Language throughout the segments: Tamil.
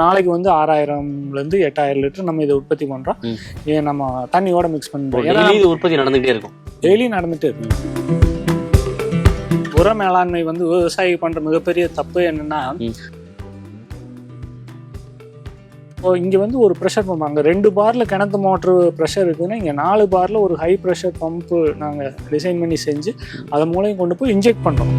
நாளைக்கு வந்து ஆறாயிரம்லேருந்து எட்டாயிரம் லிட்டர் நம்ம இதை உற்பத்தி பண்ணுறோம். ஏன் நம்ம தண்ணியோட மிக்ஸ் பண்ணுறோம் இது உற்பத்தி நடந்துகிட்டே இருக்கும். டெய்லி நடந்துட்டு இருக்கு உர மேலாண்மை வந்து விவசாயி பண்ற மிகப்பெரிய தப்பு என்னன்னா. இப்போ இங்க வந்து ஒரு ப்ரெஷர் பம்ப் அங்க ரெண்டு பார்ல கிணத்து மோட்டர் ப்ரெஷர் இருக்குன்னா இங்க நாலு பார்ல ஒரு ஹை ப்ரெஷர் பம்ப் நாங்க டிசைன் பண்ணி செஞ்சு அதன் மூலம் கொண்டு போய் இன்ஜெக்ட் பண்றோம்.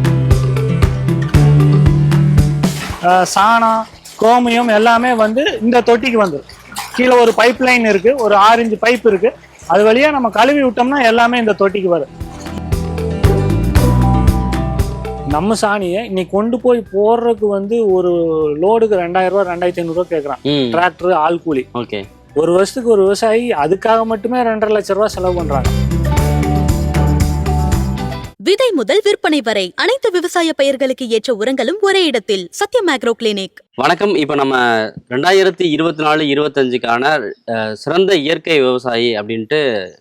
ஆஹ் சாணம் கோமியம் எல்லாமே வந்து இந்த தொட்டிக்கு வந்துடும் கீழே ஒரு பைப் லைன் இருக்கு ஒரு இன்ச்சு பைப் இருக்கு. அது வழியா நம்ம கழுவி விட்டோம்னா எல்லாமே இந்த தொட்டிக்கு வரும். நம்ம சாணியை இன்னைக்கு கொண்டு போய் போடுறதுக்கு வந்து ஒரு லோடுக்கு ரெண்டாயிரம் ரூபா ரெண்டாயிரத்தி ஐநூறுரூவா கேட்குறான் டிராக்டர் ஆள் கூலி. ஓகே. ஒரு வருஷத்துக்கு ஒரு விவசாயி அதுக்காக மட்டுமே ரெண்டரை லட்ச ரூபா செலவு பண்றாங்க. விதை முதல் விற்பனை வரை அனைத்து விவசாய பயிர்களுக்கு ஏற்ற உரங்களும் ஒரே இடத்தில். Satyam agro clinic. வணக்கம். இப்போ நம்ம ரெண்டாயிரத்தி இருபத்தி நாலு இருபத்தஞ்சுக்கான சிறந்த இயற்கை விவசாயி அப்படின்ட்டு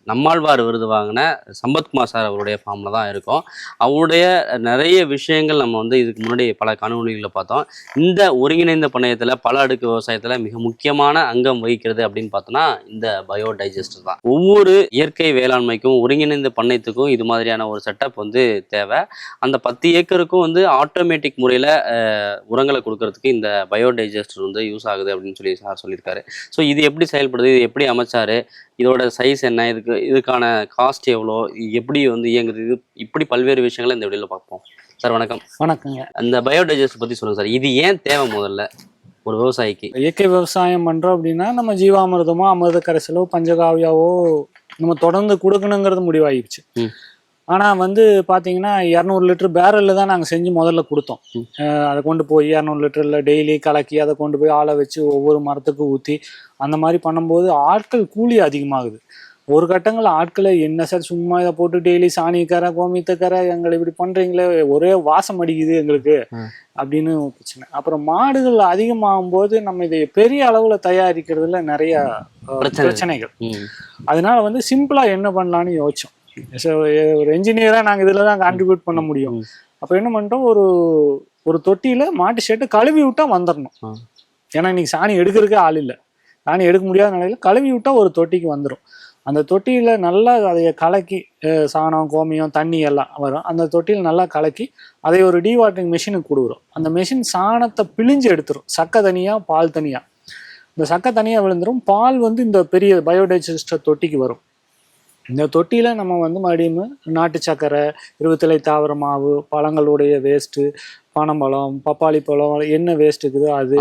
நம்மாழ்வார் விருது வாங்கின சம்பத்குமார் சார் அவருடைய ஃபார்மில் தான் இருக்கோம். அவருடைய நிறைய விஷயங்கள் நம்ம வந்து இதுக்கு முன்னாடி பல காணொலிகளில் பார்த்தோம். இந்த ஒருங்கிணைந்த பண்ணையத்தில் பல அடுக்கு விவசாயத்தில் மிக முக்கியமான அங்கம் வகிக்கிறது அப்படின்னு பார்த்தோன்னா இந்த பயோ டைஜஸ்டர் தான். ஒவ்வொரு இயற்கை வேளாண்மைக்கும் ஒருங்கிணைந்த பண்ணையத்துக்கும் இது மாதிரியான ஒரு செட்டப் வந்து தேவை. அந்த பத்து ஏக்கருக்கும் வந்து ஆட்டோமேட்டிக் முறையில் உரங்களை கொடுக்கறதுக்கு இந்த பயோடைஜஸ்டர் வந்து யூஸ் ஆகுது அப்படின்னு சொல்லி சார் சொல்லியிருக்காரு. ஸோ இது எப்படி செயல்படுது? இது எப்படி அமைச்சாரு? இதோட சைஸ் என்ன? இதுக்கு இதுக்கான காஸ்ட் எவ்வளோ? எப்படி வந்து இயங்குது? இது இப்படி பல்வேறு விஷயங்களை இந்த வீடியோவில் பார்ப்போம். சார் வணக்கம். வணக்கங்க. அந்த பயோடைஜஸ்டர் பற்றி சொல்லுங்கள் சார் இது ஏன் தேவை முதல்ல ஒரு விவசாயிக்கு? இயற்கை விவசாயம் பண்றோம் அப்படின்னா நம்ம ஜீவாமிர்தமோ அமிர்த கரைசலோ பஞ்சகாவியாவோ நம்ம தொடர்ந்து கொடுக்கணுங்கிறது முடிவாயிடுச்சு. ம். ஆனா வந்து பாத்தீங்கன்னா இரநூறு லிட்டர் பேரல்ல தான் நாங்க செஞ்சு முதல்ல கொடுத்தோம் அதை கொண்டு போய் இரநூறு லிட்டர்ல டெய்லி கலக்கி அதை கொண்டு போய் ஆளை வச்சு ஒவ்வொரு மரத்துக்கும் ஊத்தி அந்த மாதிரி பண்ணும்போது ஆட்கள் கூலி அதிகமாகுது ஒரு கட்டங்கள் ஆட்களை என்ன சார் சும்மா இதை போட்டு டெய்லி சாணிக்கரை கோமியத்தக்கரை எங்களை இப்படி பண்றீங்களே ஒரே வாசம் அடிக்குது எங்களுக்கு. அப்படின்னு பிரச்சனை அப்புறம் மாடுகள் அதிகமாகும் போது நம்ம இதை பெரிய அளவுல தயாரிக்கிறதுல நிறைய. பிரச்சனைகள் அதனால வந்து சிம்பிளா என்ன பண்ணலாம்னு யோசிச்சோம் ஒரு என்ஜினியரா நாங்க இதுல தான் கான்ட்ரிபியூட் பண்ண முடியும். அப்ப என்ன பண்ணிட்டோம்? ஒரு ஒரு தொட்டியில மாட்டு ஷெட்டு கழுவி விட்டா வந்துடணும். ஏன்னா இன்னைக்கு சாணி எடுக்கிறதுக்கே ஆள் இல்லை. சாணி எடுக்க முடியாத நிலையில கழுவி விட்டா ஒரு தொட்டிக்கு வந்துடும் அந்த தொட்டியில நல்லா அதை கலக்கி சாணம் கோமியம் தண்ணி எல்லாம் வரும். அந்த தொட்டியில் நல்லா கலக்கி அதை ஒரு டீவாட்டரிங் மிஷினுக்கு கொடுக்குறோம். அந்த மிஷின் சாணத்தை பிழிஞ்சு எடுத்துரும். சக்கை தனியா பால் தனியா. இந்த சக்கை தனியா விழுந்துரும். பால் வந்து இந்த பெரிய பயோடைஜஸ்டர் தொட்டிக்கு வரும். இந்த தொட்டியில நம்ம வந்து மறுபடியும் நாட்டு சக்கரை இருபத்திலை தாவர மாவு பழங்களுடைய வேஸ்ட்டு பனம்பழம் பப்பாளி பழம் என்ன வேஸ்ட் இருக்குதோ அது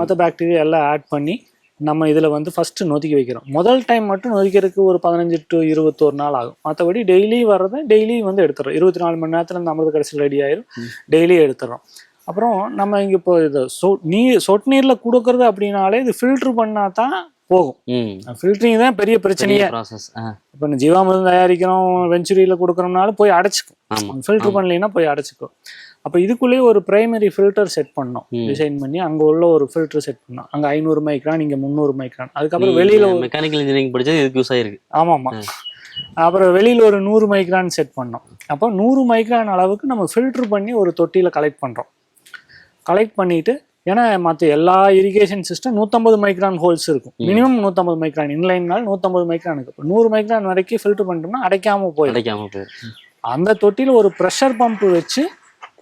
மற்ற பாக்டீரியா எல்லாம் ஆட் பண்ணி நம்ம இதில் வந்து ஃபஸ்ட்டு நொதிக்க வைக்கிறோம். முதல் டைம் மட்டும் நொதிக்கிறதுக்கு ஒரு பதினஞ்சு டு இருபத்தோரு நாள் ஆகும். மற்றபடி டெய்லி வர்றதை டெய்லி வந்து எடுத்துறோம். இருபத்தி நாலு மணி நேரத்தில் இந்த அமிர்த கடைசியில் ரெடி ஆயிரும். ம். டெய்லி எடுத்துறோம். அப்புறம் நம்ம இங்கே இப்போ இது சொ நீர் சொட்டு நீரில் கொடுக்கறது அப்படின்னாலே இது ஃபில்ட்ரு பண்ணால் தான் போகும். ஃபில்டரிங் தான் பெரிய பிரச்சனையே. ப்ராசஸ் இப்போ ஜீவாமிர்தம் தயாரிக்கிறோம் வெஞ்சுரியில் கொடுக்குறோம்னாலும் போய் அடைச்சிக்கும். ஆமாம் ஃபில்டர் பண்ணலைன்னா போய் அடைச்சிக்கும். அப்போ இதுக்குள்ளேயே ஒரு பிரைமரி ஃபில்டர் செட் பண்ணோம். டிசைன் பண்ணி அங்கே உள்ள ஒரு ஃபில்டர் செட் பண்ணோம் அங்கே ஐநூறு மைக்ரான் இங்கே முந்நூறு மைக்ரான் அதுக்கப்புறம் வெளியில் ஒரு மெக்கானிக்கல் இன்ஜினியரிங் படிச்சது இதுக்கு யூஸ் ஆயிருக்கு. ஆமாம்மா ம். அப்புறம் வெளியில் ஒரு நூறு மைக்ரான் செட் பண்ணோம் அப்போ நூறு மைக்ரான் அளவுக்கு நம்ம ஃபில்டர் பண்ணி ஒரு தொட்டியில் கலெக்ட் பண்ணுறோம் கலெக்ட் பண்ணிட்டு ஏன்னா மற்ற எல்லா இரிகேஷன் சிஸ்டம் நூற்றம்பது மைக்ரான் ஹோல்ஸ் இருக்கும். மினிமம் நூற்றம்பது மைக்ரான் இன்லைனால் நூற்றம்பது மைக்ரான் இருக்கு. இப்போ நூறு மைக்ரான் வரைக்கும் ஃபில்டர் பண்ணிட்டோம்னா அடைக்காம போயிடும். கிடைக்காம போயிருக்கு அந்த தொட்டியில் ஒரு ப்ரெஷர் பம்ப் வச்சு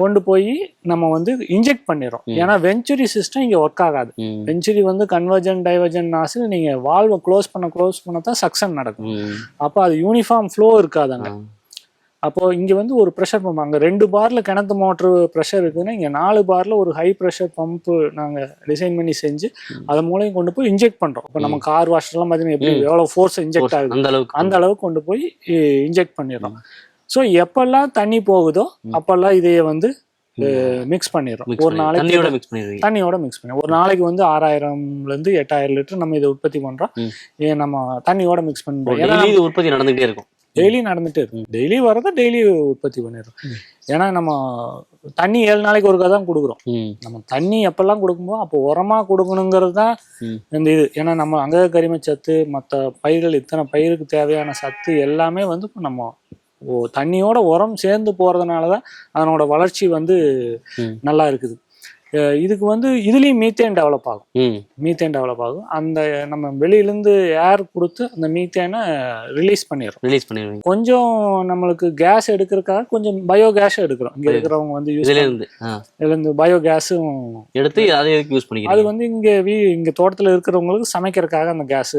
கொண்டு போய் நம்ம வந்து இன்ஜெக்ட் பண்ணிடுறோம். ஏன்னா வெஞ்சுரி சிஸ்டம் இங்கே ஒர்க் ஆகாது. வெஞ்சுரி வந்து கன்வர்ஜன் டைவர்ஜன் நாசில் நீங்கள் வால்வை க்ளோஸ் பண்ண க்ளோஸ் பண்ண தான் சக்ஷன் நடக்கும். அப்போ அது யூனிஃபார்ம் ஃப்ளோ இருக்காது அங்கே. அப்போ இங்கே வந்து ஒரு ப்ரெஷர் பம்ப் அங்கே ரெண்டு பார்ல கிணத்து மோட்டர் ப்ரெஷர் இருக்குன்னா இங்கே நாலு பார்ல ஒரு ஹை ப்ரெஷர் பம்ப் நாங்கள் டிசைன் பண்ணி செஞ்சு அதன் மூலம் கொண்டு போய் இன்ஜெக்ட் பண்ணுறோம் இப்போ நம்ம கார் வாஷ்லாம் பார்த்தீங்கன்னா எப்படி ம். எவ்வளோ ஃபோர்ஸ் இன்ஜெக்ட் ஆகுது? அந்த அளவுக்கு. அந்த அளவுக்கு கொண்டு போய் இன்ஜெக்ட் பண்ணிடுறோம். ஸோ எப்பெல்லாம் தண்ணி போகுதோ. அப்பெல்லாம் இதைய வந்து மிக்ஸ் பண்ணிடுறோம். ஒரு நாளைக்கு தண்ணியோட மிக்ஸ் பண்ணிடுவீங்க தண்ணியோட மிக்ஸ் பண்ணி ஒரு நாளைக்கு வந்து ஆறாயிரம்ல இருந்து எட்டாயிரம் லிட்டர் நம்ம இதை உற்பத்தி பண்றோம். நம்ம தண்ணியோட மிக்ஸ் பண்றோம். இது உற்பத்தி நடந்துகிட்டே இருக்கும். டெய்லி நடந்துட்டு இருக்கு டெய்லி வரதை டெய்லி உற்பத்தி பண்ணிடுறோம். ஏன்னா நம்ம தண்ணி ஏழு நாளைக்கு ஒருக்கா தான் கொடுக்குறோம் நம்ம தண்ணி எப்பெல்லாம் கொடுக்கும்போது அப்போ உரமா கொடுக்கணுங்கிறது தான். இந்த இது ஏன்னா நம்ம அங்க கரிம சத்து மற்ற பயிர்கள் இத்தனை பயிருக்கு தேவையான சத்து எல்லாமே வந்து இப்ப நம்ம ஓ தண்ணியோட உரம் சேர்ந்து போறதுனால தான் அதனோட வளர்ச்சி வந்து. நல்லா இருக்குது இதுக்கு வந்து இதுலேயும் மீத்தேன் டெவலப் ஆகும். மீத்தேன் டெவலப் ஆகும். அந்த நம்ம வெளியிலேருந்து ஏர் கொடுத்து அந்த மீத்தேனை ரிலீஸ் பண்ணிடுறோம். ரிலீஸ் பண்ணிடுவீங்க கொஞ்சம் நம்மளுக்கு கேஸ் எடுக்கிறதுக்காக கொஞ்சம் பயோ கேஸ் எடுக்கிறோம். இங்கே இருக்கிறவங்க வந்து யூஸ் இதுல இருந்து ஆ. இதுலேருந்து பயோ கேஸும் எடுத்து அதை எதுக்கு யூஸ் அது பண்ணிக்கிறீங்க வந்து இங்கே வீ இங்கே தோட்டத்தில் இருக்கிறவங்களுக்கு சமைக்கிறதுக்காக அந்த கேஸ்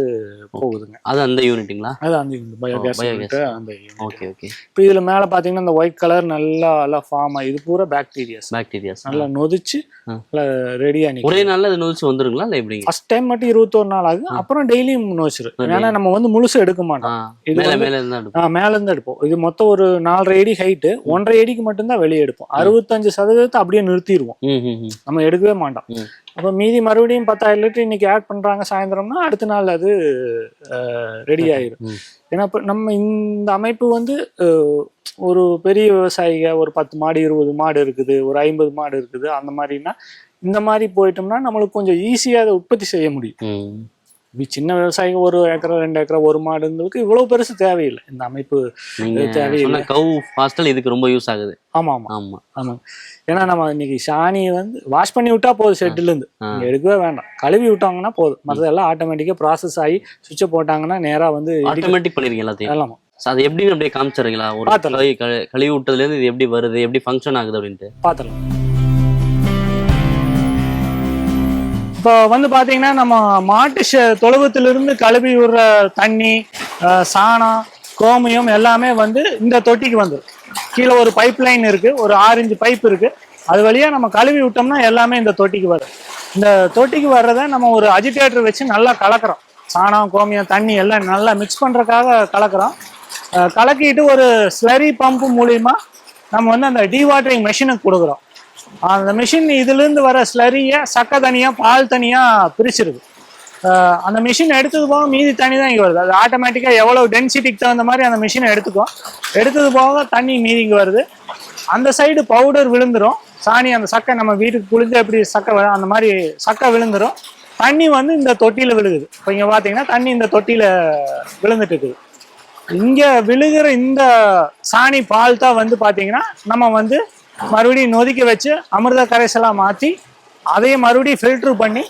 போகுதுங்க. அது அந்த யூனிட்டுங்களா அது அந்த பயோ கேஸ். அந்த ஓகே ஓகே. இப்போ இதில் மேலே பார்த்தீங்கன்னா இந்த ஒயிட் கலர் நல்லா நல்லா ஃபார்ம் ஆகி இது பூரா பாக்டீரியாஸ் பாக்டீரியாஸ் நல்லா நொதிச்சு ரெடியாக நிற்கும் ஒரே நாள்ல அது நோச்சு வந்துருங்களா இல்ல எப்படிங்க? ஃபர்ஸ்ட் டைம் மட்டும் இருபத்தோரு நாள் ஆகும் அப்புறம் டெய்லியும் daily. ஏன்னா நம்ம வந்து முழுசு எடுக்க மாட்டோம். இது மேல இருந்தா எடுப்போம். இது மொத்தம் ஒரு நாலரை அடி ஹைட்டு ஒன்றரை அடிக்கு மட்டும்தான் வெளியே எடுப்போம். அறுபத்தஞ்சு சதவீதத்தை அப்படியே நிறுத்திடுவோம். நம்ம எடுக்கவே மாட்டோம். அப்போ மீதி மறுபடியும் பத்தாயிரம் லிட்டர் இன்னைக்கு ஆட் பண்றாங்க சாயந்தரம்னா அடுத்த நாள் அது ரெடி ஆயிரும். ம். ஏன்னா இப்போ நம்ம இந்த அமைப்பு வந்து ஒரு பெரிய விவசாயிக ஒரு பத்து மாடு இருபது மாடு இருக்குது ஒரு ஐம்பது மாடு இருக்குது அந்த மாதிரினா இந்த மாதிரி போயிட்டோம்னா நம்மளுக்கு கொஞ்சம் ஈஸியாக அதை உற்பத்தி செய்ய முடியும். சின்ன விவசாயிங்க ஒரு ஏக்கரா ரெண்டு ஏக்கரா ஒரு மாடுங்களுக்கு இவ்வளவு பெருசு தேவையில்லை. இந்த அமைப்பு தேவையில்லை. கவு ஹாஸ்டல் இதுக்கு ரொம்ப யூஸ் ஆகுது. ஆமா ஆமா. ஆமா. ஆமா. ஏன்னா நம்ம இன்னைக்கு சாணியை வந்து வாஷ் பண்ணி விட்டா போதும் ஷெட்ல இருந்து எடுக்கவே வேண்டாம். கழுவி விட்டாங்கன்னா போதும். மற்றதெல்லாம் ஆட்டோமேட்டிக்கா ப்ராசஸ் ஆகி சுவிட்சை போட்டாங்கன்னா நேரா வந்து ஆட்டோமேட்டிக் பண்ணிருக்கீங்க எல்லாத்தையும்? எல்லாமா அது எப்படின்னு அப்படியே காமிச்சிடுறீங்களா? ஒரு. கழுவி கழு- கழுவி விட்டதுல இருந்து இது எப்படி வருது? எப்படி ஃபங்க்ஷன் ஆகுது அப்படின்ட்டு? பார்த்துடலாம் இப்போ வந்து பார்த்தீங்கன்னா நம்ம மாட்டு தொழுவத்திலிருந்து கழுவி விடுற தண்ணி சாணம் கோமியம் எல்லாமே வந்து இந்த தொட்டிக்கு வந்துடும் கீழே ஒரு பைப் லைன் இருக்குது ஒரு ஆரஞ்சு பைப் இருக்குது அது வழியாக நம்ம கழுவி விட்டோம்னா எல்லாமே இந்த தொட்டிக்கு வரும். இந்த தொட்டிக்கு வர்றதை நம்ம ஒரு அஜிடேட்டர் வச்சு நல்லா கலக்கிறோம். சாணம் கோமியம் தண்ணி எல்லாம் நல்லா மிக்ஸ் பண்ணுறதுக்காக கலக்கிறோம். கலக்கிட்டு ஒரு ஸ்லரி பம்பு மூலிமா நம்ம வந்து அந்த டீவாட்டரிங் மெஷினுக்கு கொடுக்குறோம். அந்த மிஷின் இதுலேருந்து வர ஸ்லரியை சக்கை தனியாக பால் தனியாக பிரிச்சிருது. அந்த மிஷின் எடுத்தது போக மீதி தண்ணி தான் இங்கே வருது. அது ஆட்டோமேட்டிக்காக எவ்வளோ டென்சிட்டிக்கு தகுந்த மாதிரி அந்த மிஷினை எடுத்துக்கும் எடுத்தது போக தண்ணி மீதி இங்கே வருது. அந்த சைடு பவுடர் விழுந்துரும். சாணி அந்த சக்கை நம்ம வீட்டுக்கு குளிஞ்ச எப்படி சக்கை அந்த மாதிரி சக்கை விழுந்துடும் தண்ணி வந்து இந்த தொட்டியில் விழுகுது. இப்போ இங்கே பார்த்தீங்கன்னா தண்ணி இந்த தொட்டியில் விழுந்துட்டு இருக்குது. இங்கே விழுகிற இந்த சாணி பால் தான் வந்து பார்த்தீங்கன்னா நம்ம வந்து மறுபடியும் நொதிக்க வச்சு அமிர்த கரைசலா மாத்தி அதையும் மறுபடியும் ஃபில்டர் பண்ணி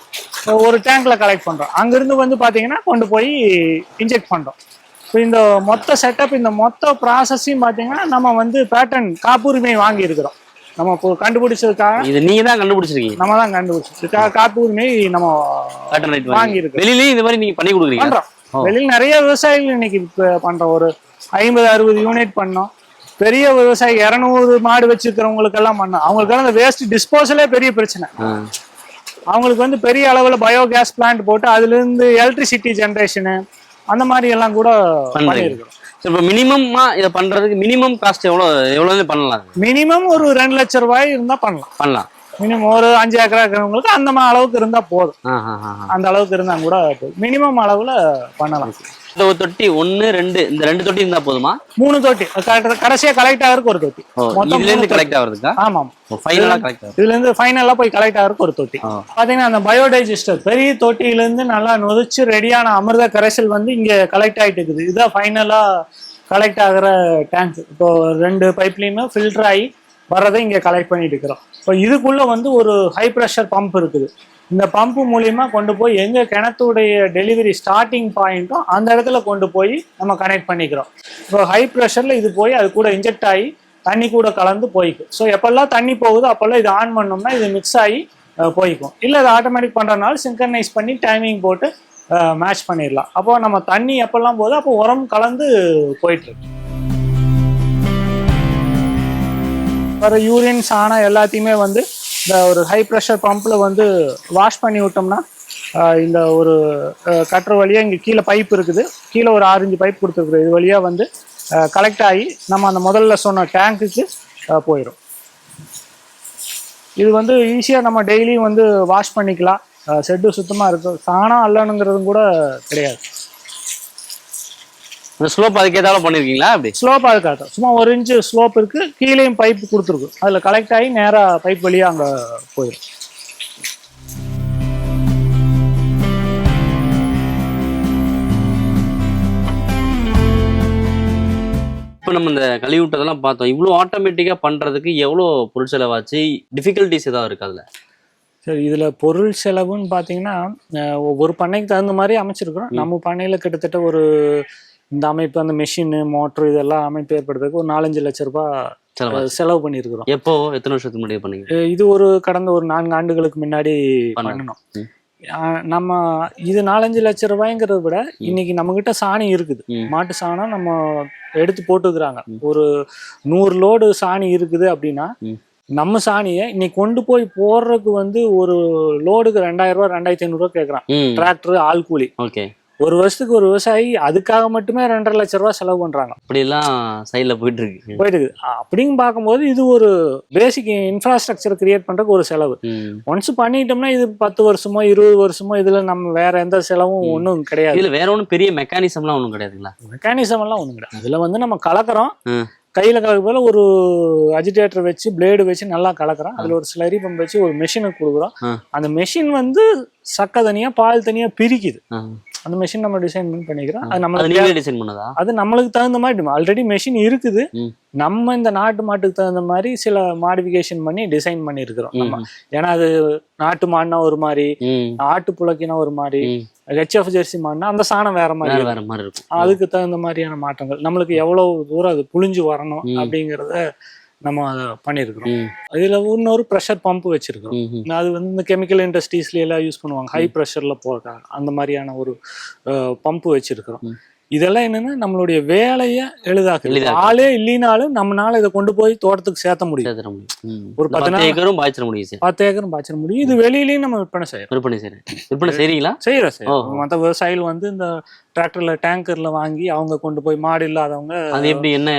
ஒரு டேங்க்ல கலெக்ட் பண்றோம். அங்கிருந்து வந்து பாத்தீங்கன்னா கொண்டு போய் இன்ஜெக்ட் பண்றோம். இப்போ இந்த மொத்த செட்டப் இந்த மொத்த ப்ராசஸையும் பாத்தீங்கன்னா நம்ம வந்து பேட்டன் காப்புரிமை வாங்கி இருக்கிறோம் நம்ம இப்போ கண்டுபிடிச்சதுக்காக இது நீங்க தான் கண்டுபிடிச்சிருக்கீங்க. நம்ம தான் கண்டுபிடிச்சதுக்காக காப்புரிமை நம்ம வாங்கி வாங்கி இருக்கு வெளியிலயும் இந்த மாதிரி நீங்க பண்ணி கொடுக்குறீங்க. பண்றோம். வெளியில் நிறைய விவசாயிகள் இன்னைக்கு பண்றோம். ஒரு ஐம்பது அறுபது யூனிட் பண்ணோம். பெரிய விவசாயி இரநூறு மாடு வச்சிருக்கிறவங்களுக்கு எல்லாம் பண்ணோம் அவங்களுக்கு அந்த வேஸ்ட் டிஸ்போசலே பெரிய பிரச்சனை. அவங்களுக்கு வந்து பெரிய அளவுல பயோகேஸ் பிளான்ட் போட்டு அதுல இருந்து எலக்ட்ரிசிட்டி ஜென்ரேஷனு அந்த மாதிரி எல்லாம் கூட பண்றீங்க. பண்ணியிருக்கிறோம். இப்போ மினிமமா இதை பண்றதுக்கு மினிமம் காஸ்ட் எவ்வளவு எவ்வளவு பண்ணலாம்? மினிமம் ஒரு ரெண்டு லட்சம் ரூபாய் இருந்தா பண்ணலாம். பண்ணலாம். மினிமம் ஒரு அஞ்சு ஏக்கரா இருக்கிறவங்களுக்கு அந்த அளவுக்கு இருந்தா போதும். அந்த அளவுக்கு இருந்தா கூட மினிமம் அளவுல பண்ணலாம். இந்த ஒரு தொட்டி ஒன்னு ரெண்டு இந்த ரெண்டு தொட்டி இருந்தா போதுமா? மூணு தொட்டி. கடைசியா கலெக்ட் ஆகிறதுக்கு ஒரு தொட்டி. இதுல இருந்து கலெக்ட் ஆகுறதுக்கா? ஆமாம் ஃபைனலா கலெக்ட் இதுல இருந்து ஃபைனலா போய் கலெக்ட் ஆகிறதுக்கு ஒரு தொட்டி. பாத்தீங்கன்னா அந்த பயோடைஜஸ்டர் பெரிய தொட்டியில இருந்து நல்லா நொதிச்சு ரெடியான அமிர்த கரைசல் வந்து இங்க கலெக்ட் ஆயிட்டு இருக்குது. இதுதான் ஃபைனலா கலெக்ட் ஆகுற டேங்க் இப்போ ரெண்டு பைப்லையுமே ஃபில்டர் ஆகி வர்றதை இங்கே கலெக்ட் பண்ணிட்டு இருக்கிறோம். இப்போ இதுக்குள்ளே வந்து ஒரு ஹை ப்ரெஷர் பம்ப் இருக்குது. இந்த பம்ப் மூலிமா கொண்டு போய் எங்கே கிணத்துடைய டெலிவரி ஸ்டார்டிங் பாயிண்ட்டோ அந்த இடத்துல கொண்டு போய் நம்ம கனெக்ட் பண்ணிக்கிறோம். இப்போ ஹை ப்ரெஷரில் இது போய் அது கூட இன்ஜெக்ட் ஆகி தண்ணி கூட கலந்து போய்க்கும். ஸோ எப்பெல்லாம் தண்ணி போகுதோ அப்போல்லாம் இது ஆன் பண்ணோம்னா இது மிக்ஸ் ஆகி போய்க்கும். இல்லை அது ஆட்டோமேட்டிக் பண்ணுறதுனால சிங்க்ரனைஸ் பண்ணி டைமிங் போட்டு மேட்ச் பண்ணிடலாம். அப்போ நம்ம தண்ணி எப்பெல்லாம் போகுதோ அப்போ உரம் கலந்து போயிட்டுருக்கு வர யூரின் சாணம் எல்லாத்தையுமே வந்து இந்த ஒரு ஹை ப்ரெஷர் பம்பில் வந்து வாஷ் பண்ணி விட்டோம்னா இந்த ஒரு கட்டுற வழியாக இங்கே கீழே பைப் இருக்குது. கீழே ஒரு ஆரஞ்சு பைப் கொடுத்துருக்குது. இது வழியாக வந்து கலெக்ட் ஆகி நம்ம அந்த முதல்ல சொன்ன டேங்க்குக்கு போயிடும் இது வந்து ஈஸியாக நம்ம டெய்லியும் வந்து வாஷ் பண்ணிக்கலாம். செட்டு சுத்தமாக இருக்கும் சாணம் அல்லணுங்கிறதும் கூட கிடையாது. இந்த ஸ்லோப் அதுக்கேத்தால பண்ணிருக்கீங்களா அப்படி ஸ்லோப்பாக இருக்காது சும்மா ஒரு இன்ச்சு ஸ்லோப் இருக்கு கீழேயும் பைப் கொடுத்துருக்கு. அதில் கலெக்ட் ஆகி நேராக பைப் வழியாக அங்கே போயிடும் இப்போ நம்ம இந்த கழுவி விட்டதெல்லாம் பார்த்தோம். இவ்வளோ ஆட்டோமேட்டிக்கா பண்றதுக்கு எவ்வளோ பொருட்செலவாச்சு டிஃபிகல்ட்டிஸ் ஏதாவது இருக்கு அதுல? சரி இதுல பொருள் செலவுன்னு பாத்தீங்கன்னா அஹ், ஒவ்வொரு பண்ணைக்கு தகுந்த மாதிரி அமைச்சிருக்கிறோம். நம்ம பண்ணையில கிட்டத்தட்ட ஒரு இந்த அமைப்பு அந்த மெஷின் மோட்டர் இதெல்லாம் அமைப்பு ஏற்படுறதுக்கு ஒரு நாலஞ்சு லட்ச ரூபாய் செலவா பண்ணியிருக்கிறோம். எப்போ? எத்தனை வருஷத்துக்கு முன்னாடி பண்ணீங்க இது ஒரு கடந்த ஒரு நான்கு ஆண்டுகளுக்கு முன்னாடி. பண்ணணும். நம்ம இது நாலஞ்சு லட்ச ரூபாய்ங்கிறத விட இன்னைக்கு நம்ம கிட்ட சாணி இருக்குது. மாட்டு சாணம் நம்ம எடுத்து போட்டுக்கிறாங்க. ஒரு நூறு லோடு சாணி இருக்குது அப்படின்னா. நம்ம சாணியை இன்னைக்கு கொண்டு போய் போடுறதுக்கு வந்து ஒரு லோடுக்கு ரெண்டாயிரம் ரூபாய் ரெண்டாயிரத்தி ஐநூறுரூவா கேட்குறான். ம். டிராக்டர் ஆள் கூலி. ஓகே. ஒரு வருஷத்துக்கு ஒரு விவசாயி அதுக்காக மட்டுமே ரெண்டரை லட்ச ரூபாய் செலவு பண்றாங்க. இப்படியெல்லாம் சைடில் போயிட்டு இருக்கு போயிட்டு இருக்குது. அப்படின்னு பார்க்கும்போது இது ஒரு பேசிக் இன்ஃப்ராஸ்ட்ரக்சர் கிரியேட் பண்றதுக்கு ஒரு செலவு. ஒன்ஸ் பண்ணிட்டோம்னா இது பத்து வருஷமோ இருபது வருஷமோ இதுல நம்ம வேற எந்த செலவும். ஒன்றும் கிடையாது. இதுல வேற ஒன்றும் பெரிய மெக்கானிசம்லாம் ஒன்றும் கிடையாதுங்களா? மெக்கானிசம் எல்லாம் ஒன்றும் கிடையாது. அதுல வந்து நம்ம கலக்கிறோம். கையில கலக்க போல ஒரு அஜிடேட்டர் வச்சு பிளேடு வச்சு நல்லா கலக்கிறோம் அதுல ஒரு ஸ்லரி பம்ப் வச்சு ஒரு மெஷினுக்கு கொடுக்குறோம். அந்த மெஷின் வந்து சக்கை தனியா பால் தனியா பிரிக்குது. அந்த மெஷின் நம்ம டிசைன் பண்ணி பண்ணிக்கிறோம். அது நீங்களே டிசைன் பண்ணதா? அது நம்மளுக்கு தகுந்த மாதிரி ஆல்ரெடி மெஷின் இருக்குது. நம்ம இந்த நாட்டு மாட்டுக்கு தகுந்த மாதிரி சில மாடிஃபிகேஷன் பண்ணி டிசைன் பண்ணியிருக்கிறோம் நம்ம. ஏன்னா அது நாட்டு மாடுனா ஒரு மாதிரி ஆட்டு புழக்கினா ஒரு மாதிரி. ஹெச்எஃப் ஜெர்சி மாடுனா அந்த சாணம் வேற மாதிரி வேற மாதிரி இருக்கும். அதுக்கு தகுந்த மாதிரியான மாற்றங்கள். நம்மளுக்கு எவ்வளவு தூரம் அது புழிஞ்சு வரணும். அப்படிங்கிறத நம்ம அதை பண்ணியிருக்கிறோம். இதுல இன்னொரு ப்ரெஷர் பம்ப் வச்சிருக்கிறோம். அது வந்து இந்த கெமிக்கல் இண்டஸ்ட்ரீஸ்ல எல்லாம் யூஸ் பண்ணுவாங்க. ஹை ப்ரெஷர்ல போறதுக்காக அந்த மாதிரியான ஒரு பம்ப் வச்சிருக்கிறோம். இதெல்லாம் என்னன்னா நம்மளுடைய வேலையை எளிதாக்குது. ஆளே இல்லைனாலும் நம்மனால இதை கொண்டு போய் தோட்டத்துக்கு சேர்த்த முடியும். ஒரு பத்து ஏக்கரும் பாய்ச்சிட முடியும் சார். பத்து ஏக்கரும் பாய்ச்சிட முடியும். இது வெளியிலயும் நம்ம விற்பனை செய்யறோம் விற்பனை செய்றேன் விற்பனை செய்றீங்களா? செய்யறோம் செய்யறோம் ஓஹோ. மற்ற விவசாயிகள் வந்து இந்த டிராக்டர்ல டேங்கர்ல வாங்கி அவங்க கொண்டு போய் மாடு இல்லாதவங்க அது எப்படி என்ன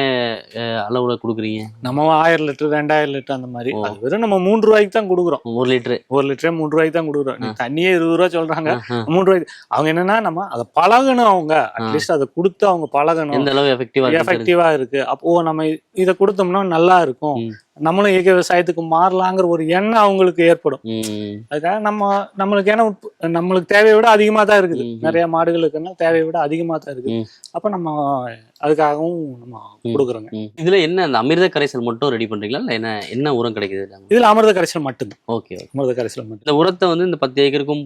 அளவுல கொடுக்குறீங்க? நம்ம ஆயிரம் லிட்டர் ரெண்டாயிரம் லிட்டர் அந்த மாதிரி. அது வெறும் நம்ம மூன்று ரூபாய்க்கு தான் கொடுக்குறோம். ஒரு லிட்டரு. ஒரு லிட்டரே மூன்று ரூபாய்க்கு தான் கொடுக்குறோம். தண்ணியே இருபது ரூபா சொல்றாங்க. மூன்று ரூபாய்க்கு. அவங்க என்னன்னா நம்ம அதை பழகணும் அவங்க. அட்லீஸ்ட் அதை கொடுத்து அவங்க பழகணும். எந்த அளவு எஃபெக்டிவா இருக்கு எஃபெக்டிவா இருக்கு. அப்போ நம்ம இதை கொடுத்தோம்னா நல்லா இருக்கும். நம்மளும் இயற்கை விவசாயத்துக்கு மாறலாங்கிற ஒரு எண்ணம் அவங்களுக்கு ஏற்படும் அதுக்காக நம்ம நம்மளுக்கு ஏன்னா நம்மளுக்கு தேவையை விட அதிகமா தான் இருக்குது. நிறைய மாடுகள் இருக்குன்னா தேவையை விட அதிகமா தான் இருக்குது. அப்ப நம்ம அதுக்காகவும் நம்ம. கொடுக்குறோங்க. இதுல என்ன அந்த அமிர்த கரைசல் மட்டும் ரெடி பண்றீங்களா? இல்ல என்ன என்ன உரம் கிடைக்குது இதுல? அமிர்த கரைசல் மட்டும்தான். Okay okay. அமிர்த கரைசல் மட்டும். இந்த உரத்தை வந்து இந்த பத்து ஏக்கருக்கும்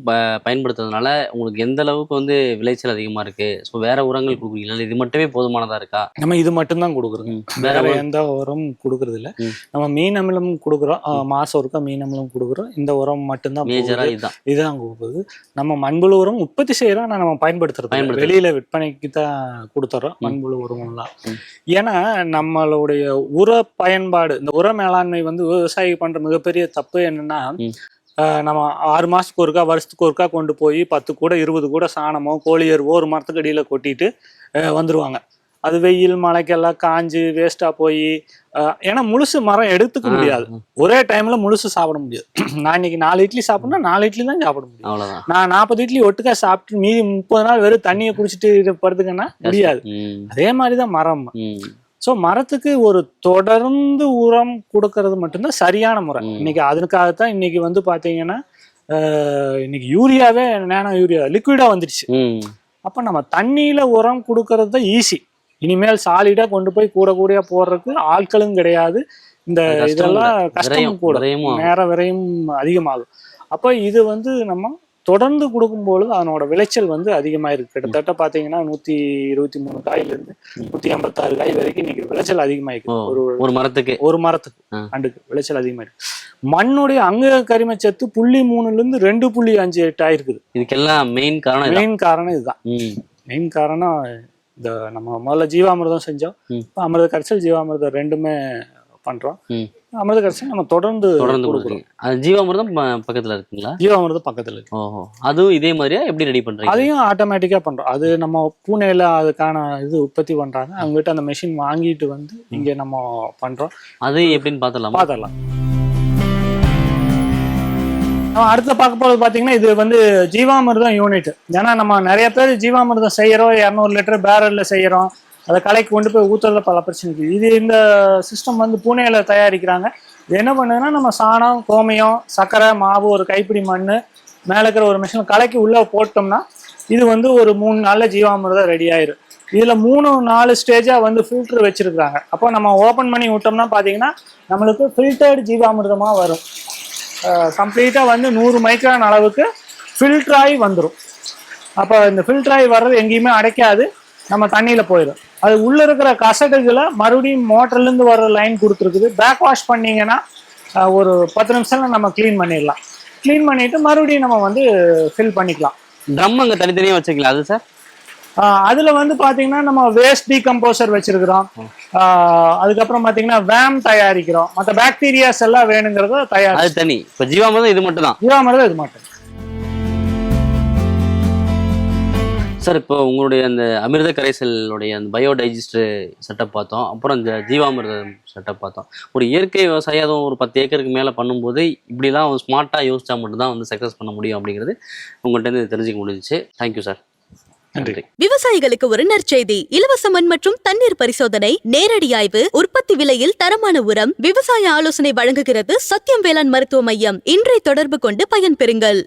பயன்படுத்துறதுனால உங்களுக்கு எந்த அளவுக்கு வந்து விளைச்சல் அதிகமா இருக்கு? ஸோ வேற உரங்கள் கொடுக்குறீங்களா? இது மட்டுமே போதுமானதா இருக்கா? நம்ம இது மட்டும்தான் கொடுக்குறோங்க. வேற எந்த உரம் கொடுக்கறது இல்ல. நம்ம மீன் அமிலம் கொடுக்குறோம். மாசம் ஒருக்கா மீன் அமிலம் கொடுக்குறோம். இந்த உரம் மட்டும்தான் மேஜரா. இதுதான் இதுதான் கொடுக்குது நம்ம மண்புழு உரம் உற்பத்தி செய்யறோம். ஆனா நம்ம. பயன்படுத்துறது. வெளியில விற்பனைக்கு தான் கொடுத்துறோம். மண்புழு உரம்லாம் ம். ஏன்னா நம்மளுடைய உர பயன்பாடு இந்த உர மேலாண்மை வந்து விவசாயி பண்ற மிகப்பெரிய தப்பு என்னன்னா நம்ம ஆறு மாசத்துக்கு ஒருக்கா வருஷத்துக்கு ஒருக்கா கொண்டு போய் பத்து கூட இருபது கூட சாணமோ கோழி எருவோ ஒரு மரத்துக்கு அடியில கொட்டிட்டு வந்துருவாங்க. அது வெயில் மழைக்கெல்லாம் காஞ்சு வேஸ்டா போய் ஏன்னா முழுசு மரம் எடுத்துக்க முடியாது. ஒரே டைம்ல முழுசு சாப்பிட முடியாது. நான் இன்னைக்கு நாலு இட்லி சாப்பிடணும்னா நாலு இட்லி தான் சாப்பிட முடியும். நான் நாற்பது இட்லி ஒட்டுக்கா சாப்பிட்டு மீதி முப்பது நாள் வெறும் தண்ணியை குடிச்சிட்டு படுத்துக்கன்னா முடியாது. அதே மாதிரி தான் மரம் ஸோ மரத்துக்கு ஒரு தொடர்ந்து உரம் கொடுக்கறது மட்டும்தான் சரியான முறை. இன்னைக்கு அதுக்காகத்தான் இன்னைக்கு வந்து பாத்தீங்கன்னா இன்னைக்கு யூரியாவே நேனோ யூரியா லிக்விடா வந்துடுச்சு ம். அப்ப நம்ம தண்ணியில உரம் கொடுக்கறது தான் ஈஸி இனிமேல் சாலிடா கொண்டு போய் கூட கூடயா போடுறதுக்கு ஆட்களும் கிடையாது. இந்த இதெல்லாம் கஷ்டம் கூட. நேர விரையும் அதிகமாகும். அப்ப இது வந்து நம்ம தொடர்ந்து கொடுக்கும்பொழுது அதனோட விளைச்சல் வந்து அதிகமாயிருக்கு. கிட்டத்தட்ட பாத்தீங்கன்னா நூத்தி இருபத்தி மூணு காயில இருந்து நூத்தி ஐம்பத்தாறு காய் வரைக்கும் இன்னைக்கு விளைச்சல் அதிகமாயிருக்கு. ஒரு ஒரு மரத்துக்கு. ஒரு மரத்துக்கு ஆ. ஆண்டுக்கு விளைச்சல் அதிகமாயிருக்கு. மண்ணுடைய அங்க கரிமச்சத்து புள்ளி மூணுல இருந்து ரெண்டு புள்ளி அஞ்சு எட்டு ஆயிருக்குது. இதுக்கெல்லாம் மெயின் காரணம். மெயின் காரணம் இதுதான். மெயின் காரணம் இந்த நம்ம முதல்ல ஜீவாமிர்தம் செஞ்சோம். அமிர்த கரைசல் ஜீவாமிர்தம் ரெண்டுமே பண்றோம். அமிர்த கரைசல் நம்ம தொடர்ந்து தொடர்ந்து கொடுக்குறோம். அது ஜீவாமிர்தம் பக்கத்துல இருக்குங்களா? ஜீவாமிர்தம் பக்கத்துல இருக்கு. ஓஹோ. அதுவும் இதே மாதிரியா எப்படி ரெடி பண்றீங்க? அதையும் ஆட்டோமேட்டிக்கா பண்றோம். அது நம்ம பூனேல அதுக்கான இது உற்பத்தி பண்றாங்க. அவங்ககிட்ட அந்த மெஷின் வாங்கிட்டு வந்து இங்க நம்ம பண்றோம். அது எப்படின்னு பாத்திரலாமா பார்த்துடலாம் நம்ம அடுத்து பார்க்க போறது பாத்தீங்கன்னா இது வந்து ஜீவாமிர்தம் யூனிட். ஏன்னா நம்ம நிறைய பேர் ஜீவாமிர்தம் செய்யறோம் இரநூறு லிட்டர் பேரல்ல செய்யறோம். அதை கலைக்கு கொண்டு போய் ஊத்துறதுல பல பிரச்சனை இருக்கு. இது இந்த சிஸ்டம் வந்து பூனேயில் தயாரிக்கிறாங்க. இது என்ன பண்ணுதுன்னா நம்ம சாணம் கோமியம் சர்க்கரை மாவு ஒரு கைப்பிடி மண் மேலே இருக்கிற ஒரு மிஷின் கலைக்கு உள்ள போட்டோம்னா இது வந்து ஒரு மூணு நாள்ல ஜீவாமிர்தம் ரெடி ஆயிரும். இதுல மூணு நாலு ஸ்டேஜா வந்து ஃபில்டர் வச்சிருக்காங்க அப்போ நம்ம ஓபன் பண்ணி விட்டோம்னா பாத்தீங்கன்னா நம்மளுக்கு ஃபில்டர்டு ஜீவாமிர்தமா வரும். கம்ப்ளீட்டாக வந்து நூறு மைக்ரான் அளவுக்கு ஃபில்டர் ஆகி வந்துடும் அப்போ இந்த ஃபில்ட்ராகி வர்றது எங்கேயுமே அடைக்காது. நம்ம தண்ணியில் போயிடும் அது உள்ளே இருக்கிற கசடுகளை மறுபடியும் மோட்டர்லேருந்து வர லைன் கொடுத்துருக்குது. பேக் வாஷ் பண்ணீங்கன்னா ஒரு பத்து நிமிஷம்ல நம்ம க்ளீன் பண்ணிடலாம். க்ளீன் பண்ணிவிட்டு மறுபடியும் நம்ம வந்து ஃபில் பண்ணிக்கலாம். ட்ரம் அங்கே தனித்தனியாக வச்சுக்கலாம் அது சார் அதுல வந்து பாத்தீங்கன்னா நம்ம வேஸ்ட் டீகம்போசர் வச்சிருக்கிறோம். அதுக்கப்புறம் பாத்தீங்கன்னா வேம் தயாரிக்கிறோம். மற்ற பாக்டீரியாஸ் எல்லாம் வேணுங்கிறத தயார் அது தனி. இப்போ ஜீவாமிர்தம் இது மட்டும் தான் ஜீவாமிரதம் இது மட்டும். சார் இப்போ உங்களுடைய அந்த அமிர்த கரைசலுடைய அந்த பயோடைஜஸ்டர் செட்டப் பார்த்தோம். அப்புறம் இந்த ஜீவாமிர்தம் செட்டப் பார்த்தோம். ஒரு இயற்கை விவசாயி அதுவும் ஒரு பத்து ஏக்கருக்கு மேலே பண்ணும்போது இப்படிலாம் ஸ்மார்ட்டாக யோசிச்சா மட்டும்தான் வந்து சக்ஸஸ் பண்ண முடியும் அப்படிங்கிறது உங்கள்கிட்ட இருந்து தெரிஞ்சுக்க முடிஞ்சுச்சு. Thank you sir. விவசாயிகளுக்கு ஒரு நற்செய்தி. இலவச மண் மற்றும் தண்ணீர் பரிசோதனை நேரடி ஆய்வு உற்பத்தி விலையில் தரமான உரம் விவசாய ஆலோசனை வழங்குகிறது சத்தியம் வேளாண் மருத்துவ மையம். இன்றை தொடர்பு கொண்டு பயன்பெறுங்கள்.